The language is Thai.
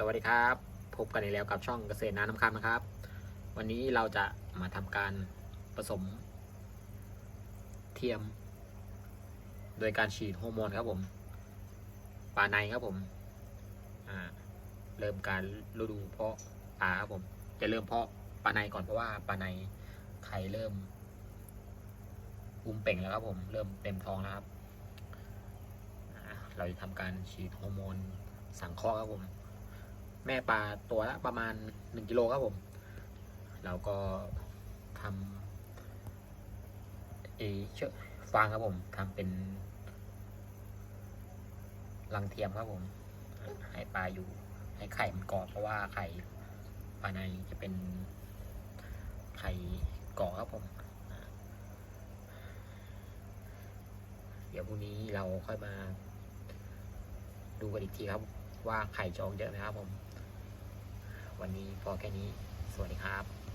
สวัสดีครับ พบกันอีกแล้วกับช่องเกษตรน้ำน้ำคำนะครับ วันนี้เราจะมาทำการผสม เทียม โดยการฉีดฮอร์โมนครับผมปลาในครับผมเริ่มการฤดูเพาะปลาครับผม จะเริ่มเพาะปลาในก่อนเพราะว่าปลาในไข่เริ่มอุ้มเป่งแล้วครับผม เริ่มเต็มท้องแล้วครับเราจะทำการฉีดฮอร์โมนสังเคราะห์ครับผม แม่ปลาตัวละประมาณหนึ่งกิโลครับผม เราก็ทำเอเชือกฟางครับผมทำเป็นรังเทียมครับผม ให้ปลาอยู่ ให้ไข่มันเกาะเพราะว่าไข่ปลาในจะเป็นไข่เกาะครับผม เดี๋ยวพรุ่งนี้เราค่อยมาดูกันอีกทีครับ ว่าไข่จะออกเยอะไหมครับผม วันนี้พอแค่นี้ สวัสดีครับ